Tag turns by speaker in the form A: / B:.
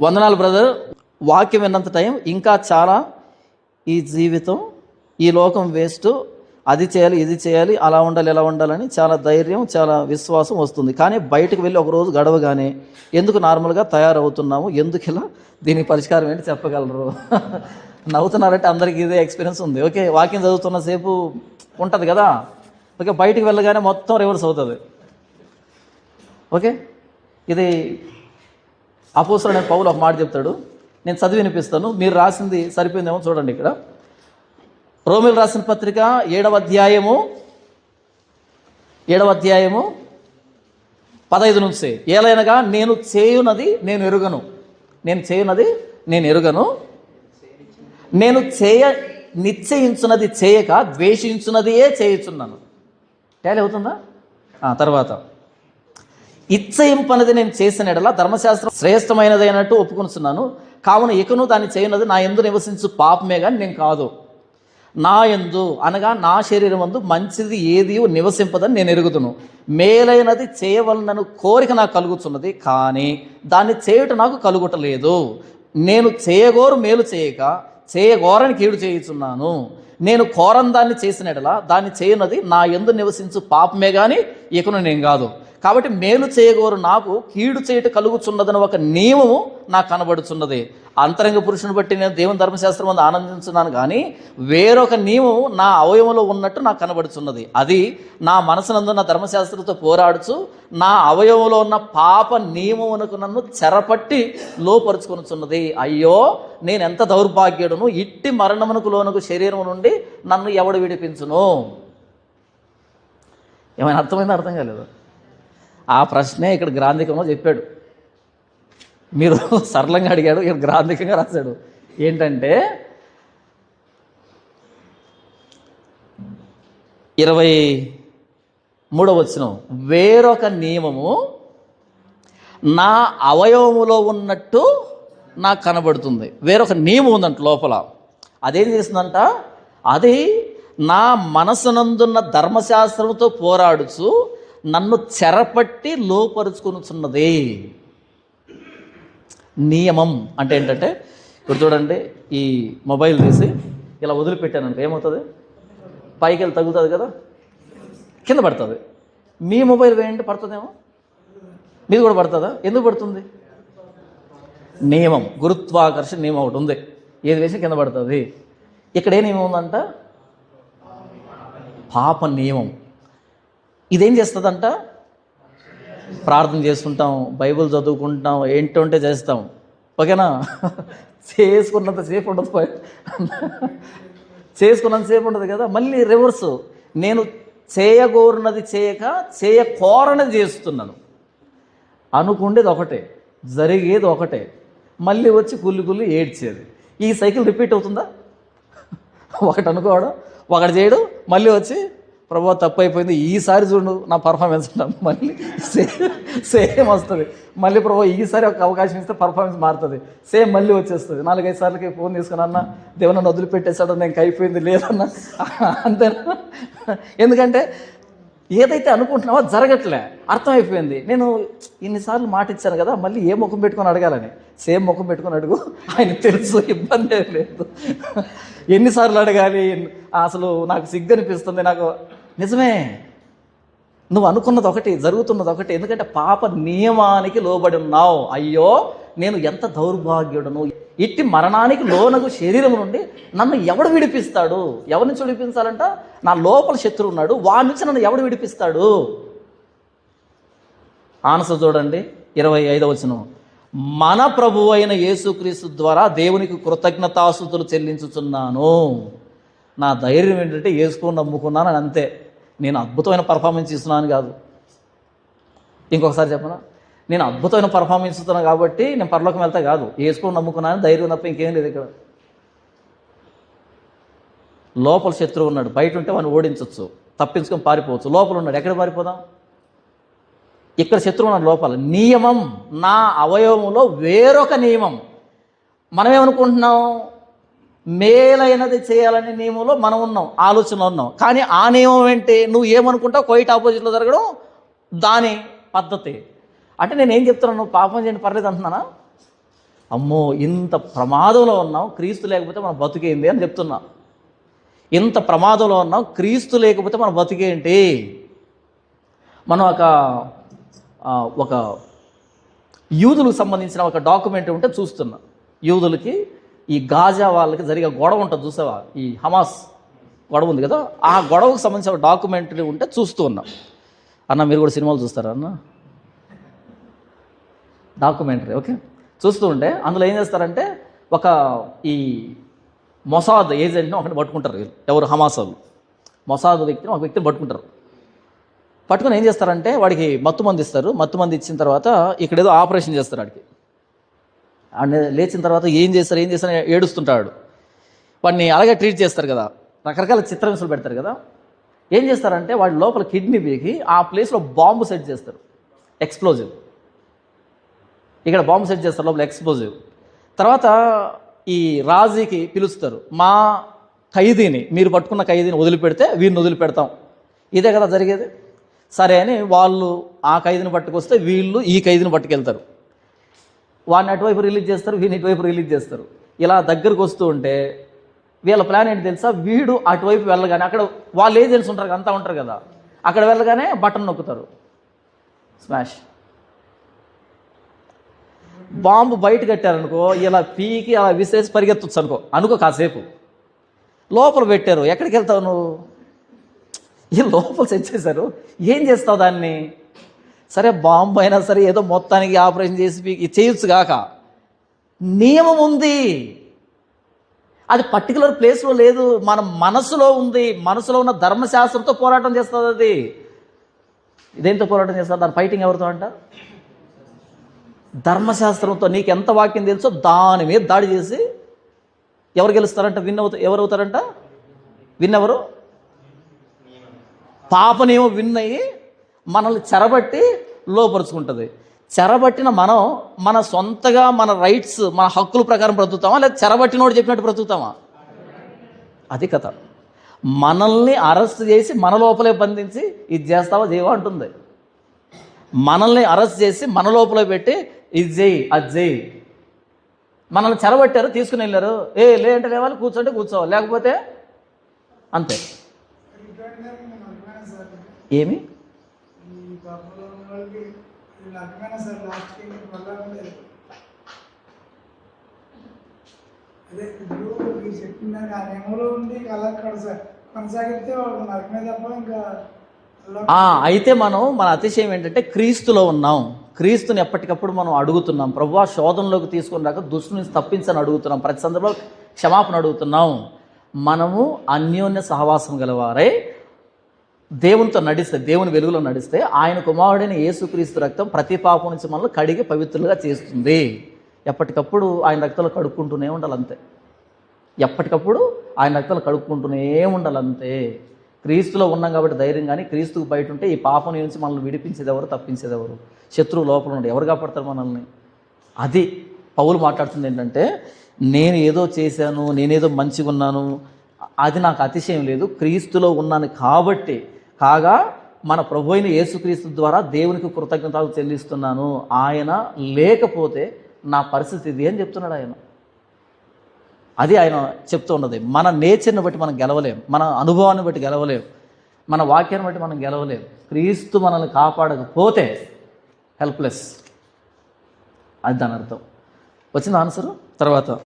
A: వందనాలు బ్రదర్ వాక్యం విన్నంత టైం ఇంకా చాలా ఈ జీవితం ఈ లోకం వేస్ట్ అది చేయాలి ఇది చేయాలి అలా ఉండాలి ఇలా ఉండాలని చాలా ధైర్యం చాలా విశ్వాసం వస్తుంది. కానీ బయటకు వెళ్ళి ఒకరోజు గడవగానే ఎందుకు నార్మల్గా తయారవుతున్నాము? ఎందుకు ఇలా దీనికి పరిష్కారం ఏంటి చెప్పగలరు? నవ్వుతున్నారంటే అందరికీ ఇదే ఎక్స్పీరియన్స్ ఉంది. ఓకే వాక్యం చదువుతున్న సేపు ఉంటుంది కదా? ఓకే బయటికి వెళ్ళగానే మొత్తం రివర్స్ అవుతుంది. ఓకే ఇది అపోసరుడైన పౌలు ఒక మాట చెప్తాడు. నేను చదివి వినిపిస్తాను. మీరు రాసింది సరిపోయిందేమో చూడండి ఇక్కడ. రోమిల్ రాసిన పత్రిక ఏడవ అధ్యాయము ఏడవ అధ్యాయము పదహైదు నుంచి. ఏలైనగా నేను చేయునది నేను ఎరుగను. నేను చేయునది నేను ఎరుగను. నేను చేయ నిశ్చయించున్నది చేయక ద్వేషించున్నదియే చేయుచున్నాను. ట్యాలీ అవుతుందా? తర్వాత. ఇచ్చయింపనది నేను చేసిన ఎడల ధర్మశాస్త్రం శ్రేష్టమైనది అన్నట్టు ఒప్పుకొనుచున్నాను. కావున ఇకను దాన్ని చేయనది నా ఎందు నివసించు పాపమే కానీ నేను కాదు. నా ఎందు అనగా నా శరీరం అందు మంచిది ఏది నివసింపదని నేను ఎరుగుదును. మేలైనది చేయవలనను కోరిక నాకు కలుగుతున్నది కానీ దాన్ని చేయుట నాకు కలుగుటలేదు. నేను చేయగోరు మేలు చేయక చేయగోరని కీడు చేయుచున్నాను. నేను కోరం దాన్ని చేసినట్లా దాన్ని చేయనది నా ఎందు నివసించు పాపమే కానీ ఇకను నేను కాదు. కాబట్టి మేలు చేయగోరు నాకు కీడు చేయట కలుగుచున్నదని ఒక నియమము నాకు కనబడుచున్నది. అంతరంగ పురుషుని బట్టి నేను దేవుని ధర్మశాస్త్రం అందు ఆనందించున్నాను కానీ వేరొక నియమము నా అవయవంలో ఉన్నట్టు నాకు కనబడుచున్నది. అది నా మనసునందు నా ధర్మశాస్త్రంతో పోరాడుచు నా అవయవంలో ఉన్న పాప నియమమునకు నన్ను చెరపట్టి లోపరుచుకొనుచున్నది. అయ్యో నేను ఎంత దౌర్భాగ్యుడును? ఇట్టి మరణమునకు లోనకు శరీరం నుండి నన్ను ఎవడు విడిపించును? ఏమైనా అర్థమైందో? అర్థం కాలేదు? ఆ ప్రశ్నే ఇక్కడ గ్రాంధికంలో చెప్పాడు. మీరు సరళంగా అడిగాడు ఇక్కడ గ్రాంధికంగా రాశాడు. ఏంటంటే ఇరవై మూడవ వచ్చిన వేరొక నియమము నా అవయవములో ఉన్నట్టు నాకు కనబడుతుంది. వేరొక నియమం ఉందంట లోపల. అదేం చేసిందంట అది నా మనసునందున్న ధర్మశాస్త్రంతో పోరాడుచు నన్ను చెరపట్టి లోపరుచుకొనుచున్నది. నియమం అంటే ఏంటంటే ఇప్పుడు చూడండి ఈ మొబైల్ తీసి ఇలా వదిలిపెట్టాను అంటే ఏమవుతుంది? పైకి వెళ్ళి తగ్గుతుంది కదా? కింద పడుతుంది. మీ మొబైల్ వేయండి పడుతుందేమో? మీది కూడా పడుతుందా? ఎందుకు పడుతుంది? నియమం గురుత్వాకర్షణ నియమం ఒకటి ఉంది. ఏది వేసి కింద పడుతుంది. ఇక్కడ ఏ నియమం ఉందంట? పాప నియమం. ఇదేం చేస్తుందంట? ప్రార్థన చేసుకుంటాం బైబిల్ చదువుకుంటాం ఏంటంటే చేస్తాం. ఓకేనా? చేసుకున్నంత సేపు ఉండదు చేసుకున్నంత సేపు ఉండదు కదా? మళ్ళీ రివర్స్. నేను చేయగోరినది చేయక చేయకోరనది చేస్తున్నాను. అనుకుండేది ఒకటే జరిగేది ఒకటే. మళ్ళీ వచ్చి కుల్లి కుల్లి ఏడ్చేది. ఈ సైకిల్ రిపీట్ అవుతుందా? ఒకటి అనుకోవడం ఒకటి చేయడం మళ్ళీ వచ్చి ప్రభావ తప్పు అయిపోయింది ఈసారి చూడు నా పర్ఫార్మెన్స్ ఉంటాను మళ్ళీ సేమ్ సేమ్ వస్తుంది. మళ్ళీ ప్రభావ ఈసారి ఒక అవకాశం ఇస్తే పర్ఫార్మెన్స్ మారుతుంది. సేమ్ మళ్ళీ వచ్చేస్తుంది. నాలుగైదు సార్లకి ఫోన్ తీసుకుని అన్న దేవుని నన్ను వదిలిపెట్టేశాడు నేను అయిపోయింది లేదన్నా. అంతేనా? ఎందుకంటే ఏదైతే అనుకుంటున్నావో జరగట్లే. అర్థమైపోయింది. నేను ఇన్నిసార్లు మాట ఇచ్చాను కదా మళ్ళీ ఏ ముఖం పెట్టుకొని అడగాలని? సేమ్ ముఖం పెట్టుకొని అడుగు. ఆయన తెలుసు ఇబ్బంది లేదు. ఎన్నిసార్లు అడగాలి? అసలు నాకు సిగ్గు అనిపిస్తుంది నాకు నిజమే. నువ్వు అనుకున్నది ఒకటి జరుగుతున్నది ఒకటి. ఎందుకంటే పాప నియమానికి లోబడి ఉన్నావు. అయ్యో నేను ఎంత దౌర్భాగ్యుడను? ఇట్టి మరణానికి లోనగు శరీరం నుండి నన్ను ఎవడు విడిపిస్తాడు? ఎవరి నుంచి విడిపించాలంట? నా లోపల శత్రువు ఉన్నాడు. వాడి నుంచి నన్ను ఎవడు విడిపిస్తాడు? ఆన్సర్ చూడండి. ఇరవై ఐదవ వచనం. మన ప్రభు అయిన యేసుక్రీస్తు ద్వారా దేవునికి కృతజ్ఞతాస్తుతులు చెల్లించుచున్నాను. నా ధైర్యం ఏంటంటే వేసుకుని నమ్ముకున్నాను అని అంతే. నేను అద్భుతమైన పర్ఫార్మెన్స్ ఇస్తున్నాను కాదు. ఇంకొకసారి చెప్పనా? నేను అద్భుతమైన పర్ఫార్మెన్స్ ఇస్తున్నాను కాబట్టి నేను పరలోకం వెళ్తా కాదు. వేసుకొని నమ్ముకున్నాను ధైర్యం తప్ప ఇంకేం లేదు ఇక్కడ. లోపల శత్రువు ఉన్నాడు. బయట ఉంటే వాడిని ఓడించవచ్చు తప్పించుకొని పారిపోవచ్చు. లోపల ఉన్నాడు. ఎక్కడ పారిపోదాం? ఇక్కడ శత్రువు ఉన్నాడు లోపల. నియమం నా అవయవంలో వేరొక నియమం. మనం ఏమనుకుంటున్నాం మేలైనది చేయాలనే నియమంలో మనం ఉన్నాం ఆలోచనలో ఉన్నాం. కానీ ఆ నియమం ఏంటి? నువ్వు ఏమనుకుంటావు? కొయిట్ ఆపోజిట్లో జరగడం దాని పద్ధతి. అంటే నేను ఏం చెప్తున్నాను? నువ్వు పాపం చేయండి పర్లేదు అంటున్నానా? అమ్మో ఇంత ప్రమాదంలో ఉన్నాం క్రీస్తు లేకపోతే మనం బతికేంది అని చెప్తున్నా. ఇంత ప్రమాదంలో ఉన్నాం క్రీస్తు లేకపోతే మనం బతికేంటి మనం ఒక ఒక యూదులకు సంబంధించిన ఒక డాక్యుమెంట్ ఉంటే చూస్తున్నా. యూదులకి ఈ గాజా వాళ్ళకి జరిగే గొడవ ఉంటుంది చూసావా? ఈ హమాస్ గొడవ ఉంది కదా ఆ గొడవకు సంబంధించిన డాక్యుమెంటరీ ఉంటే చూస్తూ ఉన్నాం. అన్న మీరు కూడా సినిమాలు చూస్తారా అన్న? Documentary okay. చూస్తూ ఉంటే అందులో ఏం చేస్తారంటే ఒక ఈ మొసాద్ ఏజెంట్ని ఒకటి పట్టుకుంటారు వీళ్ళు. ఎవరు? హమాస్ వాళ్ళు. మొసాద్ వ్యక్తిని ఒక వ్యక్తిని పట్టుకుంటారు. పట్టుకొని ఏం చేస్తారంటే వాడికి మత్తు మంది ఇస్తారు. మత్తు మంది ఇచ్చిన తర్వాత ఇక్కడ ఏదో ఆపరేషన్ చేస్తారు వాడికి ఆయన లేచిన తర్వాత ఏం చేస్తారు ఏం చేస్తారు ఏడుస్తుంటాడు. వాడిని అలాగే ట్రీట్ చేస్తారు కదా. రకరకాల చిత్రహింసలు పెడతారు కదా. ఏం చేస్తారంటే వాడి లోపల కిడ్నీ బీకి ఆ ప్లేస్లో బాంబు సెట్ చేస్తారు. ఎక్స్ప్లోజివ్ ఇక్కడ బాంబు సెట్ చేస్తారు లోపల ఎక్స్ప్లోజివ్ తర్వాత ఈ రాజీకి పిలుస్తారు మా ఖైదీని మీరు పట్టుకున్న ఖైదీని వదిలిపెడితే వీరిని వదిలిపెడతాం. ఇదే కదా జరిగేది. సరే అని వాళ్ళు ఆ ఖైదీని పట్టుకొస్తే వీళ్ళు ఈ ఖైదీని పట్టుకెళ్తారు. వాడిని అటువైపు రిలీజ్ చేస్తారు వీడిని ఇటువైపు రిలీజ్ చేస్తారు. ఇలా దగ్గరకు వస్తూ ఉంటే వీళ్ళ ప్లాన్ ఏంటి తెలుసా? వీడు అటువైపు వెళ్ళగానే అక్కడ వాళ్ళు ఏజెంట్స్ ఉంటారు కదా, అంతా ఉంటారు కదా అక్కడ వెళ్ళగానే బటన్ నొక్కుతారు. స్మాష్ బాంబు బయట కట్టారనుకో ఇలా పీకి అలా విసిరేసి పరిగెత్తచ్చు అనుకో అనుకో కాసేపు. లోపల పెట్టారు. ఎక్కడికి వెళ్తావు నువ్వు? ఈ లోపల సెట్ చేశారు. ఏం చేస్తావు దాన్ని? సరే బాంబు అయినా సరే ఏదో మొత్తానికి ఆపరేషన్ చేసి చేయొచ్చు కాక నియమం ఉంది. అది పర్టికులర్ ప్లేస్లో లేదు. మన మనసులో ఉంది. మనసులో ఉన్న ధర్మశాస్త్రంతో పోరాటం చేస్తుంది అది. ఇదేంతో పోరాటం చేస్తారు దాని ఫైటింగ్ ఎవరితో అంట? ధర్మశాస్త్రంతో. నీకు ఎంత వాక్యం తెలుసో దాని మీద దాడి చేసి ఎవరు గెలుస్తారంట? విన్ అవుతా ఎవరు అవుతారంట? విన్ ఎవరు? పాపనేమో విన్ అయ్యి మనల్ని చెరబట్టి లోపరుచుకుంటుంది. చెరబట్టిన మనం మన సొంతగా మన రైట్స్ మన హక్కుల ప్రకారం బ్రతుకుతామా? లేదా చెరబట్టినోడు చెప్పినట్టు బ్రతుకుతామా? అది కథ. మనల్ని అరెస్ట్ చేసి మన లోపలే బంధించి ఇది చేస్తావా చేయవా అంటుంది. మనల్ని అరెస్ట్ చేసి మన లోపల పెట్టి ఇది చేయి అది చేయి. మనల్ని చెరబట్టారు తీసుకుని వెళ్ళారు. ఏ లే అంటే లేవాలి కూర్చోంటే కూర్చోవాలి. లేకపోతే అంతే. ఏమి?
B: ఈ ఉన్న వాళ్ళకి వీళ్ళు అర్థమైనా సార్ లాస్ట్కి మళ్ళా ఉండేది అదే ఇప్పుడు మీరు చెప్పిన ఆ నియమంలో ఉంది అలా అక్కడ సార్ కొనసాగితే వాళ్ళకి నరకమే తప్ప ఇంకా
A: అయితే మనం మన అతిశయం ఏంటంటే క్రీస్తులో ఉన్నాం. క్రీస్తుని ఎప్పటికప్పుడు మనం అడుగుతున్నాం. ప్రభు శోధనలోకి తీసుకుని రాక దుష్టుని తప్పించని అడుగుతున్నాం. ప్రతి సందర్భంలో క్షమాపణ అడుగుతున్నాం. మనము అన్యోన్య సహవాసం గలవారై దేవునితో నడిస్తే దేవుని వెలుగులో నడిస్తే ఆయన కుమారుడైన యేసుక్రీస్తు రక్తం ప్రతి పాపం నుంచి మనల్ని కడిగి పవిత్రులుగా చేస్తుంది. ఎప్పటికప్పుడు ఆయన రక్తంలో కడుక్కుంటూనే ఉండాలి అంతే ఎప్పటికప్పుడు ఆయన రక్తాలు కడుక్కుంటూనే ఉండాలంతే. క్రీస్తులో ఉన్నాం కాబట్టి ధైర్యం కానీ క్రీస్తుకు బయట ఉంటే ఈ పాపం నుంచి మనల్ని విడిపించేది ఎవరు తప్పించేది ఎవరు? శత్రువు లోపల ఉండి ఎవరు కాపాడతారు మనల్ని? అది పౌలు మాట్లాడుతుంది ఏంటంటే నేను ఏదో చేశాను నేనేదో మంచిగా ఉన్నాను అది నాకు అతిశయం లేదు. క్రీస్తులో ఉన్నాను కాబట్టి కాగా మన ప్రభు అయిన యేసుక్రీస్తు ద్వారా దేవునికి కృతజ్ఞతలు చెల్లిస్తున్నాను. ఆయన లేకపోతే నా పరిస్థితి ఇది అని చెప్తున్నాడు ఆయన. అది ఆయన చెప్తూ ఉన్నది. మన నేచర్ని బట్టి మనం గెలవలేం. మన అనుభవాన్ని బట్టి గెలవలేం. మన వాక్యాన్ని బట్టి మనం గెలవలేం. క్రీస్తు మనల్ని కాపాడకపోతే హెల్ప్లెస్ అది దాని అర్థం. వచ్చింది ఆన్సరు తర్వాత.